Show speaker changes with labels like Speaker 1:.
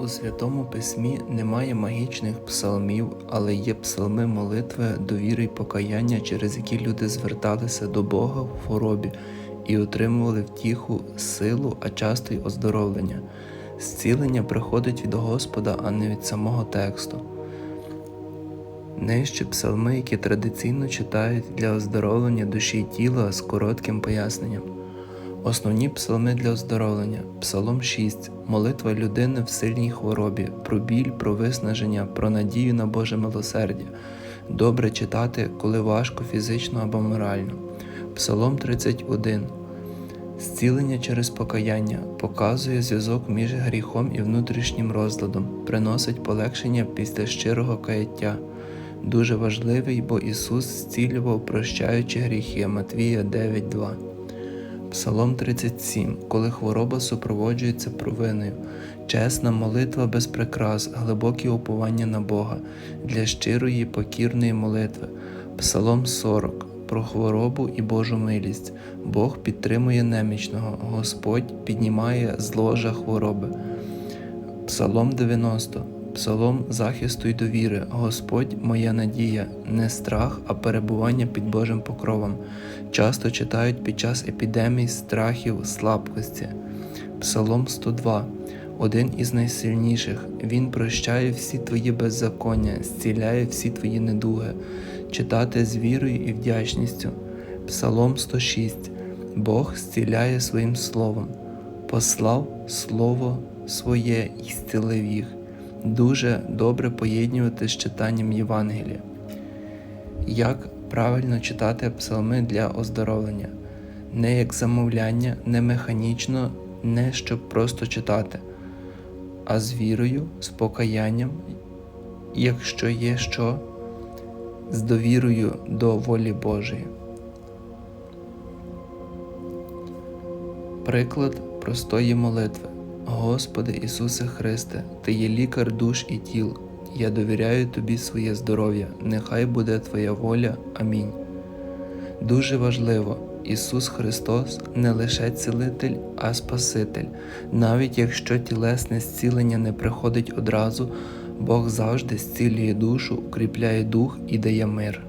Speaker 1: У Святому Письмі немає магічних псалмів, але є псалми молитви, довіри й покаяння, через які люди зверталися до Бога в хворобі і отримували втіху, силу, а часто й оздоровлення. Зцілення приходить від Господа, а не від самого тексту. Нижче псалми, які традиційно читають для оздоровлення душі й тіла з коротким поясненням. Основні псалми для оздоровлення. Псалом 6. Молитва людини в сильній хворобі, про біль, про виснаження, про надію на Боже милосердя. Добре читати, коли важко фізично або морально. Псалом 31. Зцілення через покаяння показує зв'язок між гріхом і внутрішнім розладом, приносить полегшення після щирого каяття. Дуже важливий, бо Ісус зцілював, прощаючи гріхи Матвія 9.2. Псалом 37, коли хвороба супроводжується провиною, чесна молитва без прикрас, глибокі уповання на Бога для щирої покірної молитви. Псалом 40 про хворобу і Божу милість. Бог підтримує немічного, Господь піднімає з ложа хвороби. Псалом 90 Псалом захисту й довіри. Господь моя надія, не страх, а перебування під Божим покровом. Часто читають під час епідемій, страхів, слабкості. Псалом 102 один із найсильніших. Він прощає всі твої беззаконня, зціляє всі твої недуги, читати з вірою і вдячністю. Псалом 106 Бог зціляє своїм словом, послав Слово своє і зцілив їх. Дуже добре поєднувати з читанням Євангелія. Як правильно читати псалми для оздоровлення? Не як замовляння, не механічно, не щоб просто читати, а з вірою, з покаянням, якщо є що, з довірою до волі Божої. Приклад простої молитви. Господи Ісусе Христе, Ти є лікар душ і тіл. Я довіряю Тобі своє здоров'я, нехай буде Твоя воля. Амінь. Дуже важливо, Ісус Христос не лише цілитель, а Спаситель. Навіть якщо тілесне зцілення не приходить одразу, Бог завжди зцілює душу, укріпляє дух і дає мир.